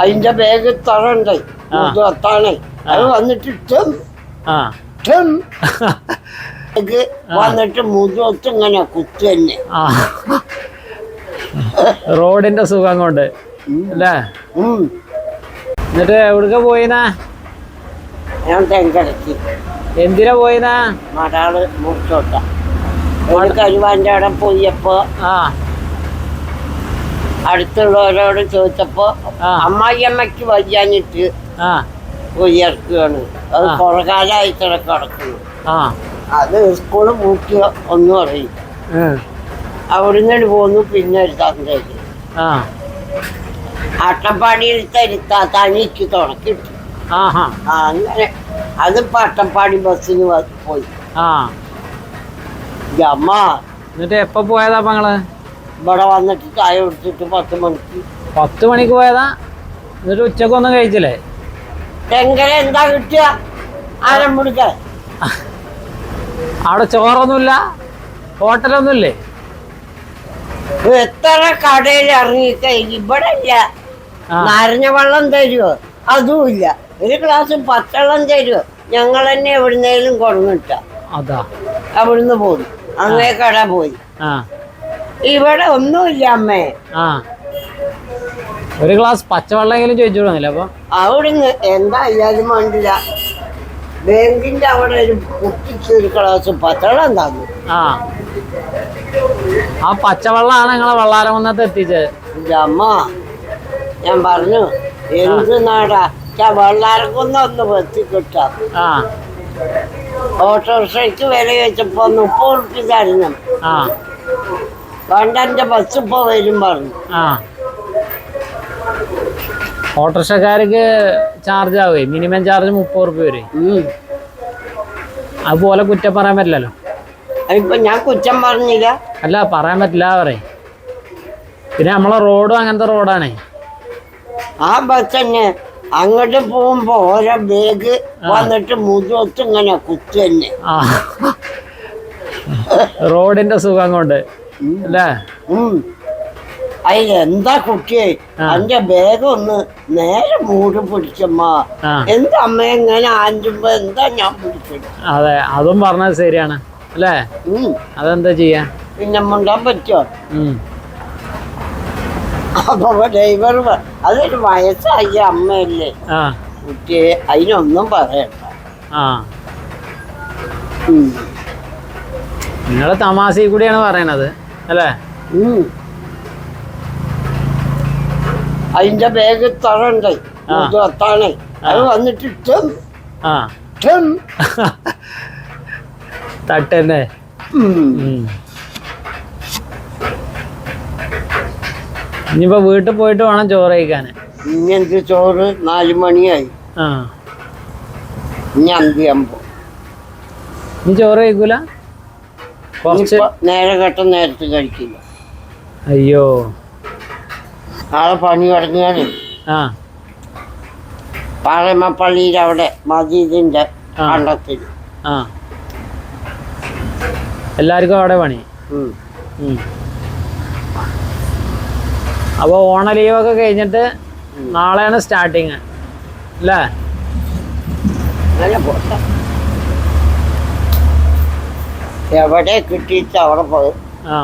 അതിന്റെ ബാഗ് തറണ്ട് ആ. മുതുവത്താണ് അത് വന്നിട്ട് ടെം. ടെം. വന്നിട്ട് മുതുവത്ത് ഇങ്ങനെ കുത്തു തന്നെ. റോഡിന്റെ സുഖം കൊണ്ട് അല്ലേ. എന്നിട്ട് എവിടക്ക പോയിനാ? ഞാൻ തെങ്കടക്കി എന്തിനാ പോയിനാ? മടാൾ മുറിച്ചോട്ട. കരുവാന്റെ അവിടെ പോയപ്പോ ആ. അടുത്തുള്ളവരോട് ചോദിച്ചപ്പോ ആ. അമ്മായിയമ്മയ്ക്ക് വയ്യാനിട്ട് പോയി അത് ഇവിടെ കിടക്കുന്നു. അത് സ്കൂൾ പൂട്ടിയ ഒന്നും അറിയില്ല. അവിടുന്ന് പോന്നു പിന്നെ ഒരു തന്തേക്ക് അട്ടപ്പാടിയിൽ തരുത്താ തനിക്ക് തുടക്കിട്ടു. അങ്ങനെ. അതിപ്പോ അട്ടപ്പാടി ബസ്സിന് പോയി. അമ്മ എന്നിട്ട് എപ്പോ പോയതാ ഞങ്ങൾ ഇവിടെ വന്നിട്ട് ചായ കുടിച്ചിട്ട് പത്ത് മണിക്ക്. പത്ത് മണിക്ക് പോയതാ? എന്നിട്ട് ഉച്ചക്കൊന്നും കഴിച്ചില്ലേ? എങ്ങനെ? എന്താ കിട്ടിയ? ആരം പിടിക്കാൻ അവിടെ ചോറൊന്നുമില്ല? ഹോട്ടലൊന്നുമില്ലേ? എത്ര കടയിൽ ഇറങ്ങിക്കഴിഞ്ഞ് ഇവിടെ ഇല്ല. നാരഞ്ഞ നാരങ്ങ വെള്ളം തരുമോ അതുമില്ല ഒരു ഗ്ലാസ് പച്ചവെള്ളം തരുമോ ഞങ്ങൾ തന്നെ എവിടുന്നേലും കൊടുന്നിട്ട അതാ. അവിടുന്ന് പോയി അങ്ങേ കട പോയി. ഇവിടെ ഒന്നുമില്ല അമ്മേ. ആ. ഒരു ഗ്ലാസ് പച്ചവെള്ളമെങ്കിലും ചോദിച്ചു കൊടുക്കുന്നില്ല അപ്പൊ? അവിടുന്ന് എന്തായാലും വേണ്ടില്ല ബാങ്കിന്റെ അവിടെ ഒരു കുട്ടിക്ക് ഒരു ഗ്ലാസ് പച്ചവെള്ളം തന്നു. ആ. ആ പച്ചവെള്ളമാണ് നിങ്ങളെ വെള്ളാരകുന്നത്ത് എത്തിച്ചത്. എന്റെ അമ്മ. ഞാൻ പറഞ്ഞു എന്ത് നാടാ? ചാ വെള്ളാർക്കൊന്നും ഒന്ന് വെത്തി കിട്ടാം ആ. ഓട്ടോറിക്ഷയ്ക്ക് വില വെച്ചപ്പോ മുപ്പത് ഉറുപ്പ്യ തരണം കണ്ടന്റെ ബസ് ഇപ്പൊ വരും പറഞ്ഞു. ആ. ഓട്ടോറിക്ഷക്കാർക്ക് ചാർജ് ആവേ. മിനിമം ചാർജ് മുപ്പത് റുപ്യ വരെ. അതുപോലെ കുറ്റം പറയാൻ പറ്റില്ലല്ലോ. ഇപ്പൊ ഞാൻ കുറ്റം പറഞ്ഞില്ല. അല്ല പറയാൻ പറ്റില്ല പറയും. പിന്നെ നമ്മളെ റോഡും അങ്ങനത്തെ റോഡാണേ ആ ബസ് തന്നെ അങ്ങോട്ട് പോകുമ്പോ ഓരോ ബേഗ് വന്നിട്ട് മുതുവത്ത് ഇങ്ങനെ കുത്തു തന്നെ. ആ. റോഡിന്റെ സുഖം കൊണ്ട് അല്ലേ? അയ്യ എന്താ കുട്ടിയെ? അന്റെ ബാഗ് ഒന്ന് നേരെ മൂടി പിടിച്ചമ്മ. എന്താ അമ്മ ഇങ്ങനെ ആഞ്ചുമ്പോ എന്താ ഞാൻ പിടിച്ചത് അതെ അതും പറഞ്ഞത് ശരിയാണ്. അല്ലേ? അതെന്താ ചെയ്യാ? പിന്നെ മുണ്ടാൻ പറ്റോ. അപ്പൊ ഡ്രൈവർ അതൊരു വയസ്സായി അമ്മയല്ലേ? കുട്ടിയെ അതിനൊന്നും പറയണ്ട. നിങ്ങളെ തമാശയിൽ കൂടിയാണ് പറയണത്. അല്ലേ. അതിന്റെ ബാഗ് തറണ്ട് അത് വന്നിട്ട് ടെം ടെം തട്ടന്നെ. ഇനിയിപ്പോ വീട്ടിൽ പോയിട്ട് വേണം ചോറ് കഴിക്കാൻ ഇങ്ങനത്തെ ചോറ് നാല് മണിയായി. ആ. ഇനി അന്തിയാകുമ്പോ നീ ചോറ് കഴിക്കൂല? കുറച്ച് നേരെ കെട്ട നേരത്തെ കഴിക്കില്ല. അയ്യോ. നാളെ പണി തുടങ്ങിയാണ് ആ. പാറമ പള്ളിയുടെ അവിടെ മജീദിന്റെ. കണ്ടത്തിൽ ആ. എല്ലാവർക്കും അവിടെ പണി. അപ്പൊ ഓണ അപ്പോൾ ഓണ ലീവൊക്കെ കഴിഞ്ഞിട്ട് നാളെയാണ് സ്റ്റാർട്ടിങ്. അല്ലേ? എവിടെ കിട്ടിയിട്ട് അവിടെ പോയി? ആ.